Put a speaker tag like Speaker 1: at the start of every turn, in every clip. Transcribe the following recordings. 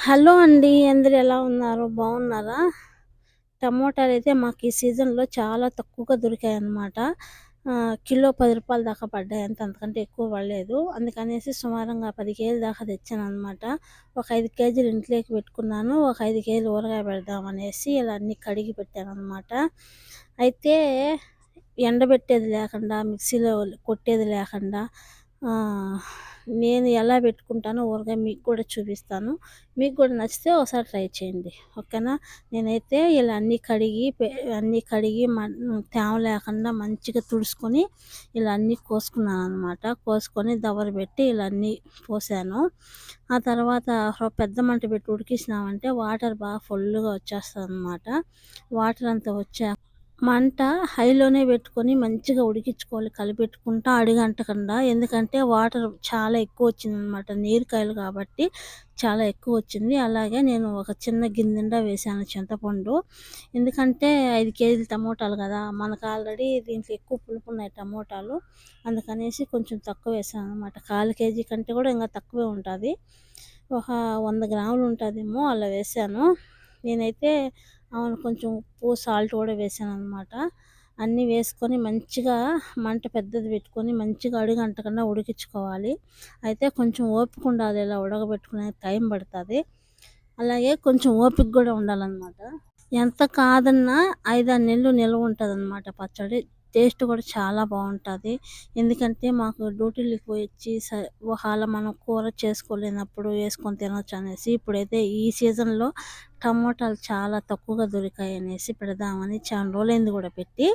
Speaker 1: Hello అండి అందరు ఎలా ఉన్నారు? బాగున్నారా? టమోటాలు అయితే మాకు ఈ సీజన్లో చాలా తక్కువగా దొరికాయి అన్నమాట కిలో పది రూపాయల దాకా పడ్డాయి అంత అంతకంటే ఎక్కువ పడలేదు. అందుకనేసి సుమారంగా పది కేజీల దాకా తెచ్చాను అనమాట ఒక ఐదు కేజీలు ఇంట్లోకి పెట్టుకున్నాను. ఒక ఐదు కేజీలు ఊరగాయ పెడదాం అనేసి ఇలా అన్ని కడిగి పెట్టాను అనమాట అయితే ఎండబెట్టేది లేకుండా మిక్సీలో కొట్టేది లేకుండా నేను ఎలా పెట్టుకుంటానో ఊరగా మీకు కూడా చూపిస్తాను. మీకు కూడా నచ్చితే ఒకసారి ట్రై చేయండి. ఓకేనా? నేనైతే ఇలా అన్నీ కడిగి అన్నీ కడిగి తేమ లేకుండా మంచిగా తుడుచుకొని ఇలా అన్నీ కోసుకున్నాను అనమాట కోసుకొని దవర పెట్టి ఇలా అన్నీ పోసాను. ఆ తర్వాత పెద్ద మంట పెట్టి ఉడికిసినామంటే వాటర్ బాగా ఫుల్గా వచ్చేస్తుంది అనమాట వాటర్ అంతా వచ్చాక మంట హైలోనే పెట్టుకొని మంచిగా ఉడికించుకోవాలి. కలిపెట్టుకుంటా అడిగంటకుండా ఎందుకంటే వాటర్ చాలా ఎక్కువ వచ్చింది అనమాట నీరుకాయలు కాబట్టి చాలా ఎక్కువ వచ్చింది. అలాగే నేను ఒక చిన్న గిన్నెండా వేసాను చింతపండు. ఎందుకంటే ఐదు కేజీలు టమోటాలు కదా. మనకు ఆల్రెడీ దీంట్లో ఎక్కువ పులుపు ఉన్నాయి టమోటాలు. అందుకనేసి కొంచెం తక్కువ వేసాను అనమాట కాలు కేజీ కంటే కూడా ఇంకా తక్కువే ఉంటుంది. ఒక వంద గ్రాములు ఉంటుందేమో అలా వేసాను నేనైతే కొంచెం ఉప్పు సాల్ట్ కూడా వేసాను అనమాట అన్నీ వేసుకొని మంచిగా మంట పెద్దది పెట్టుకొని మంచిగా అడుగు కన్నా ఉడికించుకోవాలి. అయితే కొంచెం ఓపిక ఉండాలి ఇలా ఉడకబెట్టుకునే టైం పడుతుంది. అలాగే కొంచెం ఓపిక కూడా ఉండాలన్నమాట. ఎంత కాదన్నా ఐదారు నెలలు నిల్వ ఉంటుంది అనమాట పచ్చడి. టేస్ట్ కూడా చాలా బాగుంటుంది. ఎందుకంటే మాకు డ్యూటీలకు పోయి వచ్చి ఒకవేళ మనం కూర చేసుకోలేనప్పుడు వేసుకొని తినొచ్చు అనేసి ఇప్పుడైతే ఈ సీజన్లో టమోటాలు చాలా తక్కువగా దొరికాయి అనేసి పెడదామని చాలా రోజులైంది కూడా పెట్టి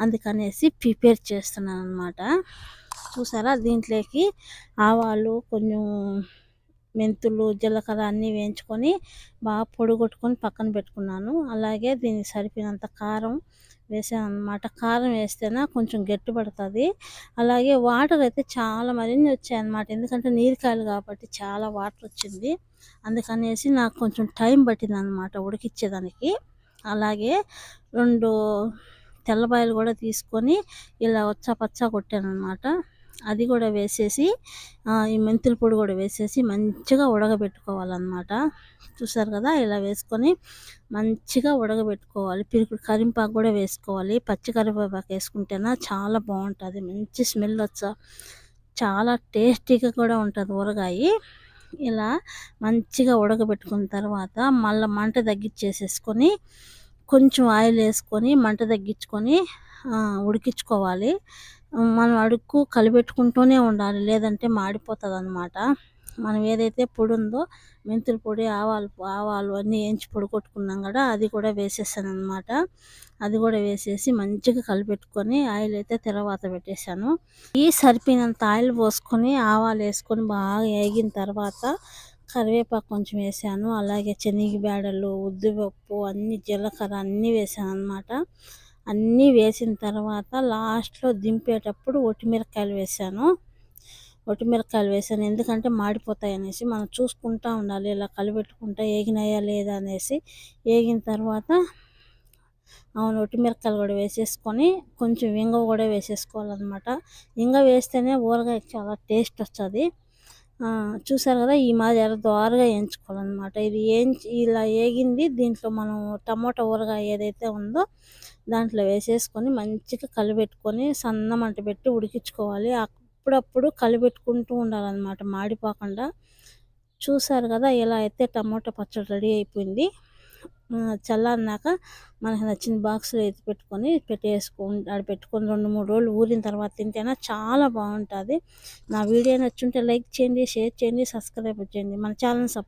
Speaker 1: అందుకనేసి ప్రిపేర్ చేస్తున్నాను అనమాట చూసారా? దీంట్లోకి ఆవాలు కొంచెం మెంతులు జీలకర్ర అన్నీ వేయించుకొని బాగా పొడిగొట్టుకొని పక్కన పెట్టుకున్నాను. అలాగే దీనికి సరిపోయినంత కారం వేసాను అనమాట కారం వేస్తేనే కొంచెం గట్టి పడుతుంది. అలాగే వాటర్ అయితే చాలా మరిన్ని వచ్చాయి అనమాట ఎందుకంటే నీరుకాయలు కాబట్టి చాలా వాటర్ వచ్చింది. అందుకనేసి నాకు కొంచెం టైం పట్టింది అనమాట ఉడికిచ్చేదానికి. అలాగే రెండు తెల్లబాయలు కూడా తీసుకొని ఇలా వచ్చా పచ్చా కొట్టాను అనమాట అది కూడా వేసేసి ఈ మెంతుల పొడి కూడా వేసేసి మంచిగా ఉడకబెట్టుకోవాలన్నమాట. చూసారు కదా ఇలా వేసుకొని మంచిగా ఉడకబెట్టుకోవాలి. పిరుకుడు కరింపాకు కూడా వేసుకోవాలి. పచ్చి కరివేపాకు వేసుకుంటేనా చాలా బాగుంటుంది. మంచి స్మెల్ వచ్చా చాలా టేస్టీగా కూడా ఉంటుంది ఊరగాయ. ఇలా మంచిగా ఉడకబెట్టుకున్న తర్వాత మళ్ళీ మంట తగ్గించేసేసుకొని కొంచెం ఆయిల్ వేసుకొని మంట తగ్గించుకొని ఉడికించుకోవాలి. మనం అడుక్కు కలిపెట్టుకుంటూనే ఉండాలి. లేదంటే మాడిపోతుంది అనమాట మనం ఏదైతే పొడి ఉందో మెంతుల పొడి ఆవాలు ఆవాలు అన్నీ వేయించి పొడి కొట్టుకున్నాం కదా అది కూడా వేసేసాను అనమాట అది కూడా వేసేసి మంచిగా కలిపెట్టుకొని ఆయిల్ అయితే తర్వాత పెట్టేశాను. ఈ సరిపోయినంత ఆయిల్ పోసుకొని ఆవాలు వేసుకొని బాగా వేగిన తర్వాత కరివేపాకు కొంచెం వేసాను. అలాగే శనగ బేడలు ఉద్దిపప్పు అన్ని జీలకర్ర అన్నీ వేసాను అనమాట అన్నీ వేసిన తర్వాత లాస్ట్లో దింపేటప్పుడు ఒటిమిరకాయలు వేసాను ఒట్టిమిరకాయలు వేసాను ఎందుకంటే మాడిపోతాయి అనేసి మనం చూసుకుంటా ఉండాలి. ఇలా కలిపెట్టుకుంటా ఏగినాయా లేదా అనేసి ఏగిన తర్వాత అవును ఒట్టిమిరకాయలు కూడా వేసేసుకొని కొంచెం ఇంగ కూడా వేసేసుకోవాలన్నమాట. ఇంగ వేస్తేనే ఊరగాయ చాలా టేస్ట్ వస్తుంది. చూసారు కదా ఈ మాది ఎలా దోరగా వేయించుకోవాలన్నమాట ఇది ఏంచి ఇలా వేగింది దీంట్లో మనం టమోటా ఊరగాయ ఏదైతే ఉందో దాంట్లో వేసేసుకొని మంచిగా కలిపెట్టుకొని సన్న మంట పెట్టి ఉడికించుకోవాలి. అప్పుడప్పుడు కలిపెట్టుకుంటూ ఉండాలన్నమాట మాడిపోకుండా. చూసారు కదా ఇలా అయితే టమాటో పచ్చడి రెడీ అయిపోయింది. చల్లారినాక మనకు నచ్చిన బాక్స్లో ఎత్తి పెట్టుకొని పెట్టేసుకొని ఆడ పెట్టుకొని రెండు మూడు రోజులు ఊరిన తర్వాత తింటేనా చాలా బాగుంటుంది. నా వీడియో నచ్చుంటే లైక్ చేయండి షేర్ చేయండి సబ్స్క్రైబ్ చేయండి. మన ఛానల్ సపోర్ట్